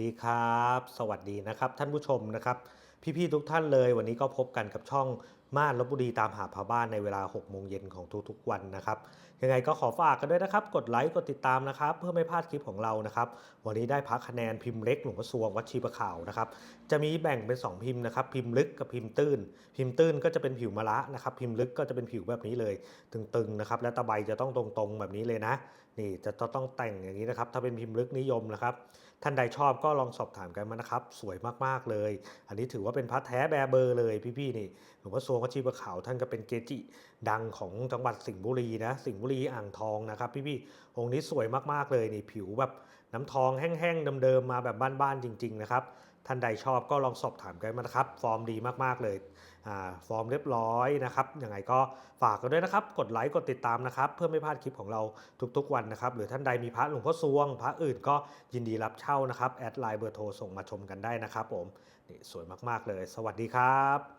ดีครับ สวัสดีนะครับท่านผู้ชมนะครับ พี่ๆทุกท่านเลยวันนี้ก็พบกันกับช่องม่านลบบุรีตามหาพาบ้านในเวลา 6 โมงเย็นของทุกๆวันนะครับ ยังไงก็ขอฝากกันด้วยนะครับ กดไลค์ กดติดตามนะครับ เพื่อไม่พลาดคลิปของเรานะครับ วันนี้ได้พักคะแนนพิมพ์เล็กหลวงพ่อสวงวัดชีประขาวนะครับ จะมีแบ่งเป็น 2 พิมพ์นะครับ พิมพ์ลึกกับพิมพ์ตื้น พิมพ์ตื้นก็จะเป็นผิวมะระนะครับ พิมพ์ลึกก็จะเป็นผิวแบบนี้เลย ตึงๆนะครับ และตะไบจะต้องตรงๆแบบนี้เลยนะ นี่จะต้องแต่งอย่างนี้นะครับ ถ้าเป็นพิมพ์ลึกนิยมนะครับ ท่านใดชอบก็ลองสอบถามกันมานะครับ สวยมากๆเลย อันนี้ถือว่าเป็นพระแท้แบร์เบอร์เลยพี่ๆนี่หลวงพ่อสวงวัชีประขาวท่านก็เป็นเกจิดังของจังหวัดสิงห์บุรีนะสิงห์บุรีอ่างทองนะครับ พี่ๆองค์นี้สวยมากๆเลยนี่ผิวแบบน้ำทองแห้งๆเดิมๆมาแบบบ้านๆจริง ๆ นะครับ ท่านใดชอบก็ลองสอบถามกันมานะครับ ฟอร์มดีมากๆเลยอ่าฟอร์มเรียบร้อยนะครับยังไงก็ฝากกันด้วยนะครับ กดไลค์กดติดตามนะครับ เพื่อไม่พลาดคลิปของเราทุกๆวันนะครับ หรือท่านใดมีพระหลวงพ่อสวง พระอื่นก็ยินดีรับเช่านะครับแอดไลน์เบอร์โทรส่งมาชมกันได้นะครับผมนี่สวยมากๆเลย สวัสดีครับ